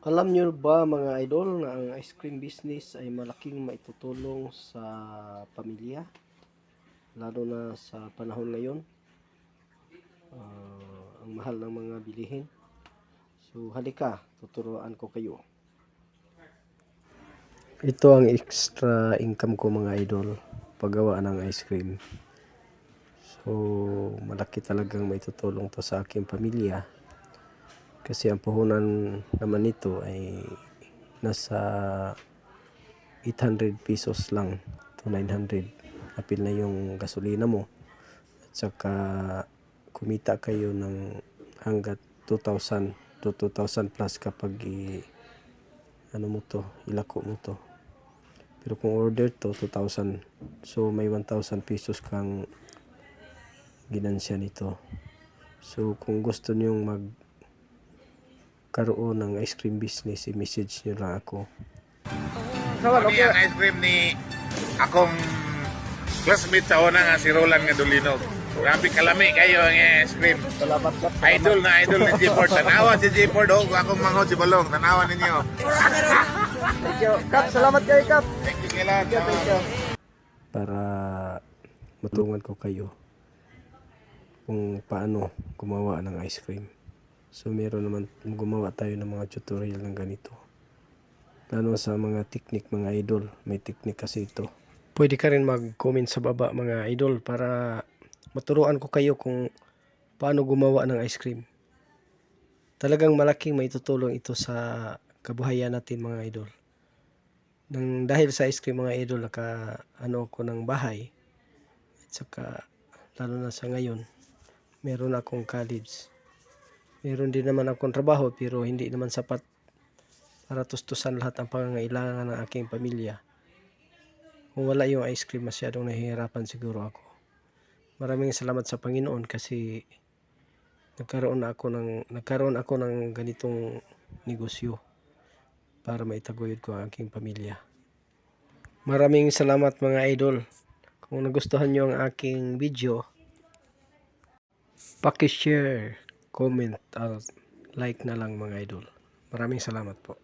Alam niyo ba mga idol na ang ice cream business ay malaking maitutulong sa pamilya? Lalo na sa panahon ngayon. Ah, ang mahal ng mga bilihin. So halika, tuturuan ko kayo. Ito ang extra income ko mga idol. Paggawa ng ice cream. So malaki talagang maitutulong to sa aking pamilya. Kasi ang puhunan naman nito ay nasa 800 pesos lang to 900. Apil na yung gasolina mo. At saka kumita kayo ng hanggat 2,000 to 2,000 plus kapag i, ano mo to, ilako mo to. Pero kung order to 2,000. So may 1,000 pesos kang ginansya nito. So kung gusto niyong mag karoon ng ice cream business, i-message nyo lang ako. Ano ang ice cream ni akong classmate sa una nga si Roland nga Dolinog. Grabe kalami kayo ang ice cream. Salamat. Idol na idol ni G4. Tanawa si G4 do. Akong manghod si Balong. Tanawa ninyo. Thank you. Kap, salamat kayo, Kap. Thank you kailan. Para matungan ko kayo kung paano gumawa ng ice cream. So meron naman gumawa tayo ng mga tutorial ng ganito. Lalo sa mga technique mga idol, may technique kasi ito. Pwede ka rin mag-comment sa baba mga idol para maturuan ko kayo kung paano gumawa ng ice cream. Talagang malaking maitutulong ito sa kabuhayan natin mga idol. Nang dahil sa ice cream mga idol naka ano ko ng bahay at saka lalo na sa ngayon meron akong college meron din naman akong trabaho pero hindi naman sapat para tustusan lahat ang pangangailangan ng aking pamilya kung wala yung ice cream masyadong nahihirapan siguro ako maraming salamat sa Panginoon kasi nagkaroon na ako ng nagkaroon ako ng ganitong negosyo para maitaguyod ko ang aking pamilya. Maraming salamat mga idol. Kung nagustuhan nyo ang aking video, paki-share, comment, at like na lang mga idol. Maraming salamat po.